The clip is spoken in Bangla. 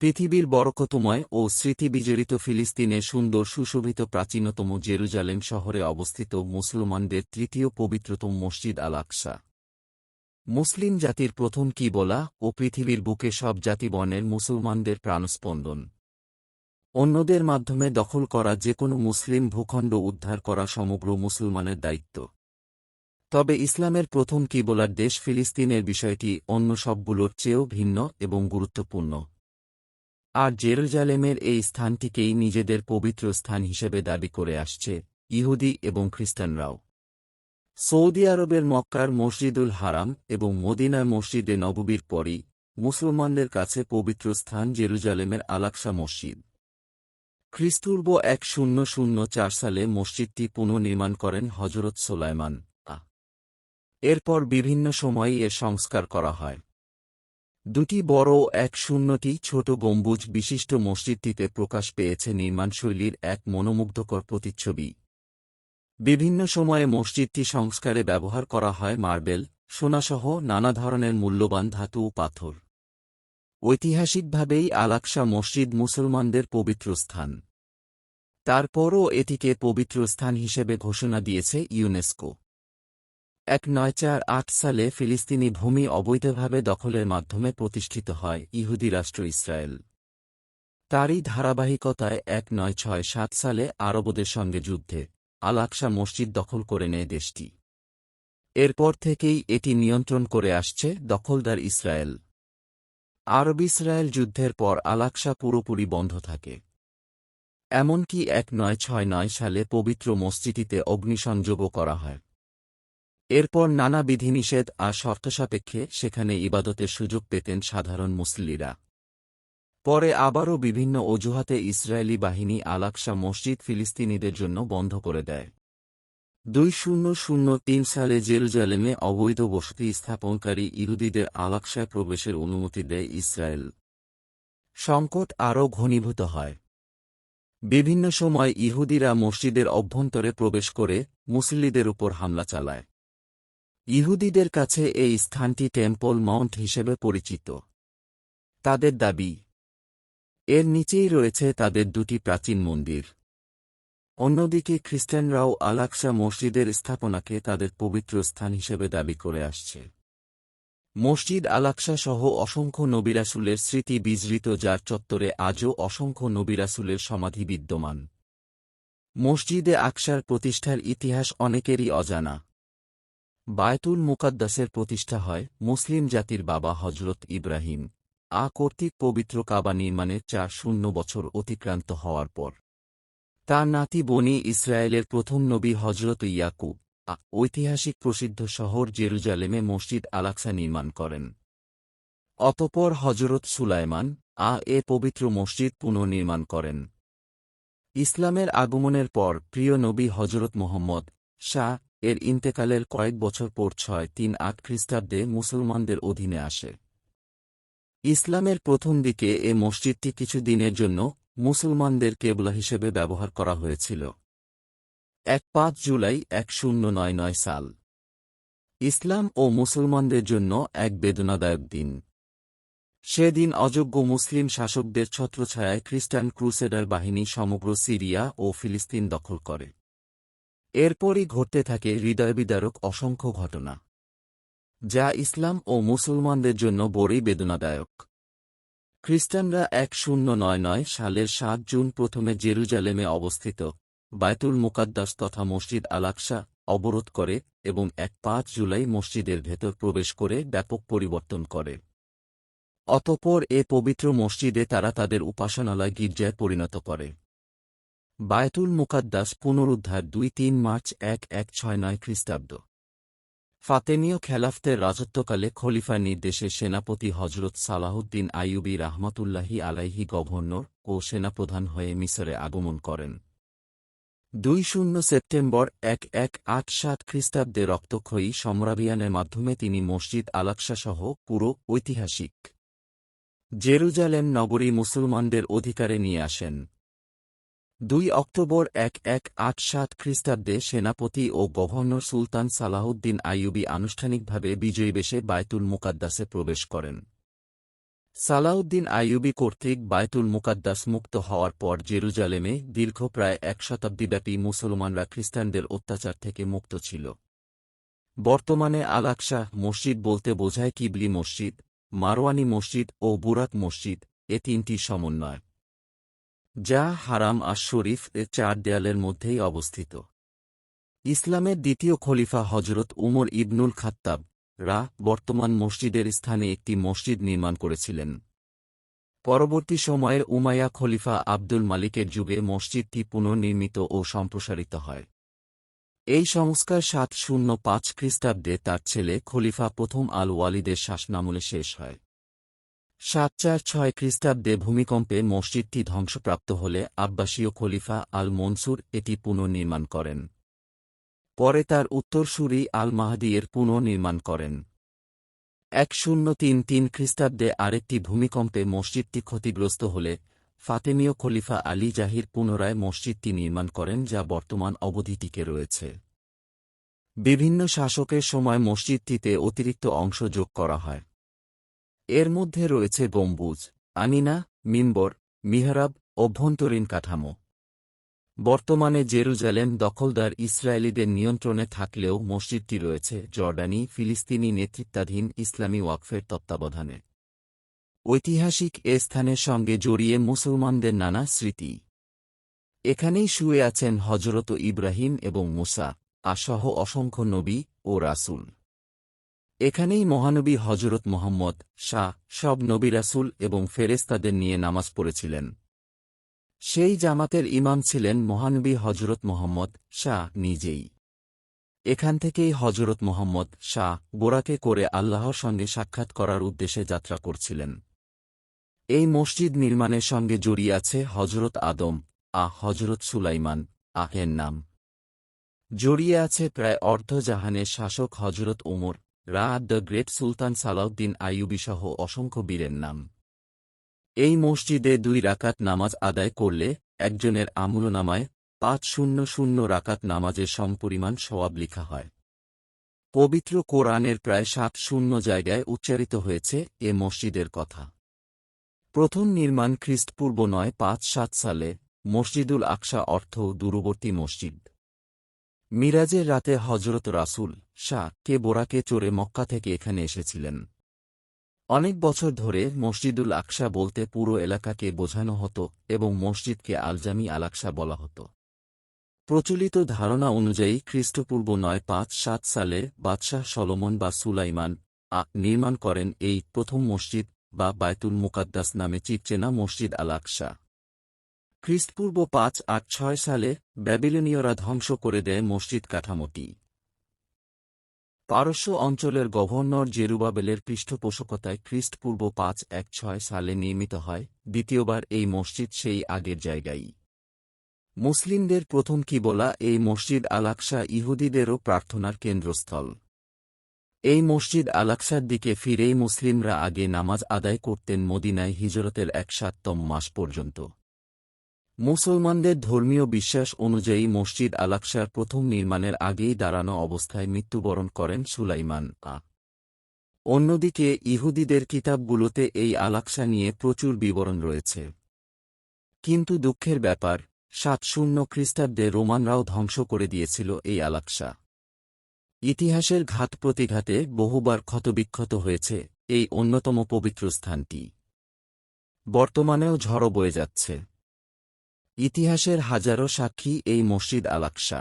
পৃথিবীর বরকতময় ও স্মৃতিবিজড়িত ফিলিস্তিনে সুন্দর সুশোভিত প্রাচীনতম জেরুজালেম শহরে অবস্থিত মুসলমানদের তৃতীয় পবিত্রতম মসজিদ আল আকসা মুসলিম জাতির প্রথম কি বলা ও পৃথিবীর বুকে সব জাতিবর্ণের মুসলমানদের প্রাণস্পন্দন। অন্যদের মাধ্যমে দখল করা যে কোনো মুসলিম ভূখণ্ড উদ্ধার করা সমগ্র মুসলমানের দায়িত্ব। তবে ইসলামের প্রথম কিবলার দেশ ফিলিস্তিনের বিষয়টি অন্য সবগুলোর চেয়েও ভিন্ন এবং গুরুত্বপূর্ণ। আর জেরুজালেমের এই স্থানটিকেই নিজেদের পবিত্র স্থান হিসেবে দাবি করে আসছে ইহুদি এবং খ্রিস্টানরাও। সৌদি আরবের মক্কার মসজিদুল হারাম এবং মদিনার মসজিদে নববীর পরই মুসলমানদের কাছে পবিত্র স্থান জেরুজালেমের আলাকসা মসজিদ। খ্রিস্টপূর্ব এক শূন্য শূন্য চার সালে মসজিদটি পুনর্নির্মাণ করেন হজরত সোলাইমান। এরপর বিভিন্ন সময়ে এর সংস্কার করা হয়। দুটি বড়, এক শূন্যটি ছোট গম্বুজ বিশিষ্ট মসজিদটিতে প্রকাশ পেয়েছে নির্মাণশৈলীর এক মনোমুগ্ধকর প্রতিচ্ছবি। বিভিন্ন সময়ে মসজিদটি সংস্কারে ব্যবহার করা হয় মার্বেল, সোনাসহ নানা ধরনের মূল্যবান ধাতু ও পাথর। ঐতিহাসিকভাবেই আলাকসা মসজিদ মুসলমানদের পবিত্র স্থান। তারপরও এটিকে পবিত্র স্থান হিসেবে ঘোষণা দিয়েছে ইউনেস্কো। এক নয় চার আট সালে ফিলিস্তিনি ভূমি অবৈধভাবে দখলের মাধ্যমে প্রতিষ্ঠিত হয়, ইহুদি রাষ্ট্র ইসরায়েল। তারই ধারাবাহিকতায় এক নয় ছয় সাত সালে আরবদের সঙ্গে যুদ্ধে আল আকসা মসজিদ দখল করে নেয় দেশটি। এরপর থেকেই এটি নিয়ন্ত্রণ করে আসছে দখলদার ইসরায়েল। আরব ইসরায়েল যুদ্ধের পর আলাকসা পুরোপুরি বন্ধ থাকে। এমনকি এক নয় ছয় নয় সালে পবিত্র মসজিদটিতে অগ্নিসংযোগও করা হয়। এরপর নানা বিধিনিষেধ আর শর্তসাপেক্ষে সেখানে ইবাদতের সুযোগ পেতেন সাধারণ মুসল্লিরা। পরে আবারও বিভিন্ন অজুহাতে ইসরায়েলি বাহিনী আলাকসা মসজিদ ফিলিস্তিনিদের জন্য বন্ধ করে দেয়। দুই শূন্য শূন্য তিন সালে জেরুজালেমে অবৈধ বসতি স্থাপনকারী ইহুদিদের আলাকসায় প্রবেশের অনুমতি দেয় ইসরায়েল। সংকট আরও ঘনীভূত হয়। বিভিন্ন সময় ইহুদিরা মসজিদের অভ্যন্তরে প্রবেশ করে মুসল্লিদের উপর হামলা চালায়। ইহুদিদের কাছে এই স্থানটি টেম্পল মাউন্ট হিসেবে পরিচিত। তাদের দাবি, এর নিচেই রয়েছে তাদের দুটি প্রাচীন মন্দির। অন্যদিকে খ্রিস্টানরাও আলাকসা মসজিদের স্থাপনাকে তাদের পবিত্র স্থান হিসেবে দাবি করে আসছে। মসজিদ আলাকসা সহ অসংখ্য নবিরাসুলের স্মৃতি বিজৃত যার চত্বরে আজও অসংখ্য নবিরাসুলের সমাধি বিদ্যমান। মসজিদে আকসার প্রতিষ্ঠার ইতিহাস অনেকেরই অজানা। বায়তুল মুকাদ্দাসের প্রতিষ্ঠা হয় মুসলিম জাতির বাবা হজরত ইব্রাহিম। আ কর্তৃক পবিত্র কাবা নির্মাণের চার শূন্য বছর অতিক্রান্ত হওয়ার পর। তার নাতি বনি ইসরায়েলের প্রথম নবী হজরত ইয়াকুব ঐতিহাসিক প্রসিদ্ধ শহর জেরুজালেমে মসজিদ আলাকসা নির্মাণ করেন। অতপর হজরত সুলাইমান আ এ পবিত্র মসজিদ পুনর্নির্মাণ করেন। ইসলামের আগমনের পর প্রিয় নবী হজরত মোহাম্মদ শাহ এর ইন্তেকালের কয়েক বছর পর ছয় তিন আট খ্রিস্টাব্দে মুসলমানদের অধীনে আসে। ইসলামের প্রথম দিকে এ মসজিদটি কিছু দিনের জন্য মুসলমানদের কেবলা হিসেবে ব্যবহার করা হয়েছিল। এক পাঁচ জুলাই এক শূন্য নয় নয় সাল। ইসলাম ও মুসলমানদের জন্য এক বেদনাদায়ক দিন। সেদিন অযোগ্য মুসলিম শাসকদের ছত্রছায়ায় খ্রিস্টান ক্রুসেডার বাহিনী সমগ্র সিরিয়া ও ফিলিস্তিন দখল করে। এরপরই ঘটতে থাকে হৃদয়বিদারক অসংখ্য ঘটনা, যা ইসলাম ও মুসলমানদের জন্য বড়ই বেদনাদায়ক। খ্রিস্টানরা এক শূন্য নয় নয় সালের সাত জুন প্রথমে জেরুজালেমে অবস্থিত বায়তুল মুকাদ্দাস তথা মসজিদ আলাকসা অবরোধ করে এবং এক পাঁচ জুলাই মসজিদের ভেতর প্রবেশ করে ব্যাপক পরিবর্তন করে। অতপর এ পবিত্র মসজিদে তারা তাদের উপাসনালয় গির্জায় পরিণত করে। বায়তুল মুকাদ্দাস পুনরুদ্ধার দুই তিন মার্চ এক এক ছয় নয় খ্রিস্টাব্দ। ফাতেমীয় খেলাফতের রাজত্বকালে খলিফার নির্দেশে সেনাপতি হজরত সালাহুদ্দিন আইয়ুবী রাহমাতুল্লাহি আলাইহি গভর্নর ও সেনাপ্রধান হয়ে মিসরে আগমন করেন। দুই শূন্য সেপ্টেম্বর এক এক আট সাত খ্রিস্টাব্দে রক্তক্ষয়ী সম্রাবিয়ানের মাধ্যমে তিনি মসজিদ আলাকসাসহ পুরো ঐতিহাসিক জেরুজালেম নগরী মুসলমানদের অধিকারে নিয়ে আসেন। দুই অক্টোবর এক এক আট সাত খ্রিস্টাব্দে সেনাপতি ও গভর্নর সুলতান সালাহুদ্দিন আইয়ুবি আনুষ্ঠানিকভাবে বিজয়ী বেশে বায়তুল মুকাদ্দাসে প্রবেশ করেন। সালাউদ্দিন আইয়ুবি কর্তৃক বায়তুল মুকাদ্দাস মুক্ত হওয়ার পর জেরুজালেমে দীর্ঘ প্রায় এক শতাব্দীব্যাপী মুসলমানরা খ্রিস্টানদের অত্যাচার থেকে মুক্ত ছিল। বর্তমানে আলাকশা মসজিদ বলতে বোঝায় কিবলি মসজিদ, মারওয়ানি মসজিদ ও বুরাক মসজিদ, এ তিনটি সমন্বয়। যা হারাম আর শরীফ এ চার দেয়ালের মধ্যেই অবস্থিত। ইসলামের দ্বিতীয় খলিফা হজরত উমর ইবনুল খাত্তাব রা বর্তমান মসজিদের স্থানে একটি মসজিদ নির্মাণ করেছিলেন। পরবর্তী সময়ের উমায়া খলিফা আব্দুল মালিকের যুগে মসজিদটি পুনর্নির্মিত ও সম্প্রসারিত হয়। এই সংস্কার সাত শূন্য পাঁচ খ্রিস্টাব্দে তার ছেলে খলিফা প্রথম আল ওয়ালিদের শাসনামলে শেষ হয়। সাত চার ছয় খ্রিস্টাব্দে ভূমিকম্পে মসজিদটি ধ্বংসপ্রাপ্ত হলে আব্বাসীয় খলিফা আল মনসুর এটি পুনর্নির্মাণ করেন। পরে তার উত্তরসূরি আল মাহাদি এর পুনর্নির্মাণ করেন। এক শূন্য তিন তিন খ্রিস্টাব্দে আরেকটি ভূমিকম্পে মসজিদটি ক্ষতিগ্রস্ত হলে ফাতেমীয় খলিফা আলী জাহির পুনরায় মসজিদটি নির্মাণ করেন যা বর্তমান অবধি টিকে রয়েছে। বিভিন্ন শাসকের সময় মসজিদটিতে অতিরিক্ত অংশ যোগ করা হয়। এর মধ্যে রয়েছে গম্বুজ আনিনা মিম্বর, মিহরাব, অভ্যন্তরীণ কাঠামো। বর্তমানে জেরুজালেম দখলদার ইসরায়েলিদের নিয়ন্ত্রণে থাকলেও মসজিদটি রয়েছে জর্ডানি, ফিলিস্তিনি নেতৃত্বাধীন ইসলামী ওয়াকফের তত্ত্বাবধানে। ঐতিহাসিক এ স্থানের সঙ্গে জড়িয়ে মুসলমানদের নানা স্মৃতি। এখানেই শুয়ে আছেন হজরত ইব্রাহিম এবং মুসা আসহ অসংখ্য নবী ও রাসূল। এখানেই মহানবী হজরত মোহাম্মদ শাহ সব নবী রাসূল এবং ফেরেস্তাদের নিয়ে নামাজ পড়েছিলেন। সেই জামাতের ইমাম ছিলেন মহানবী হজরত মোহাম্মদ শাহ নিজেই। এখান থেকেই হজরত মোহাম্মদ শাহ বোরাকে করে আল্লাহর সঙ্গে সাক্ষাৎ করার উদ্দেশ্যে যাত্রা করছিলেন। এই মসজিদ নির্মাণের সঙ্গে জড়িয়ে আছে হজরত আদম, আ হজরত সুলাইমান আহের নাম। জড়িয়ে আছে প্রায় অর্ধজাহানের শাসক হজরত ওমর রা দ্য গ্রেট সুলতান সালাউদ্দিন আইয়ুবী সহ অসংখ্য বীরের নাম। এই মসজিদে দুই রাকাত নামাজ আদায় করলে একজনের আমলনামায় পাঁচ শূন্য শূন্য রাকাত নামাজের সমপরিমাণ সওয়াব লিখা হয়। পবিত্র কোরআনের প্রায় সাত শূন্য জায়গায় উচ্চারিত হয়েছে এ মসজিদের কথা। প্রথম নির্মাণ খ্রিস্টপূর্ব নয় পাঁচ সাত সালে মসজিদুল আকসা অর্থ দূরবর্তী মসজিদ। মিরাজের রাতে হজরত রাসুল শাহ কে বোরাকে চড়ে মক্কা থেকে এখানে এসেছিলেন। অনেক বছর ধরে মসজিদুল আকশা বলতে পুরো এলাকাকে বোঝানো হতো এবং মসজিদকে আলজামি আলাকশা বলা হতো। প্রচলিত ধারণা অনুযায়ী খ্রিস্টপূর্ব নয় পাঁচ সাত সালে বাদশাহ সলোমন বা সুলাইমান আ নির্মাণ করেন এই প্রথম মসজিদ বা বায়তুল মুকাদ্দাস নামে চিরচেনা মসজিদ আল আকশা খ্রিস্টপূর্ব পাঁচ আট ছয় সালে ব্যাবিলনীয়রা ধ্বংস করে দেয় মসজিদ কাঠামোটি। পারস্য অঞ্চলের গভর্নর জেরুবাবেলের পৃষ্ঠপোষকতায় খ্রিস্টপূর্ব পাঁচ এক ছয় সালে নির্মিত হয়, দ্বিতীয়বার এই মসজিদ সেই আগের জায়গায়। মুসলিমদের প্রথম কিবলা এই মসজিদ আলাকসা ইহুদিদেরও প্রার্থনার কেন্দ্রস্থল। এই মসজিদ আলাকসার দিকে ফিরেই মুসলিমরা আগে নামাজ আদায় করতেন মদিনায় হিজরতের এক সাততম মাস পর্যন্ত। মুসলমানদের ধর্মীয় বিশ্বাস অনুযায়ী মসজিদ আলাকসার প্রথম নির্মাণের আগেই দাঁড়ানো অবস্থায় মৃত্যুবরণ করেন সুলাইমান। আ অন্যদিকে, ইহুদিদের কিতাবগুলোতে এই আলাকসা নিয়ে প্রচুর বিবরণ রয়েছে। কিন্তু দুঃখের ব্যাপার, সাত শূন্য খ্রিস্টাব্দে রোমানরাও ধ্বংস করে দিয়েছিল এই আলাকসা ইতিহাসের ঘাত প্রতিঘাতে বহুবার ক্ষতবিক্ষত হয়েছে এই অন্যতম পবিত্র স্থানটি। বর্তমানেও ঝড়ো বয়ে যাচ্ছে। ইতিহাসের হাজারো সাক্ষী এই মসজিদ আলাকসা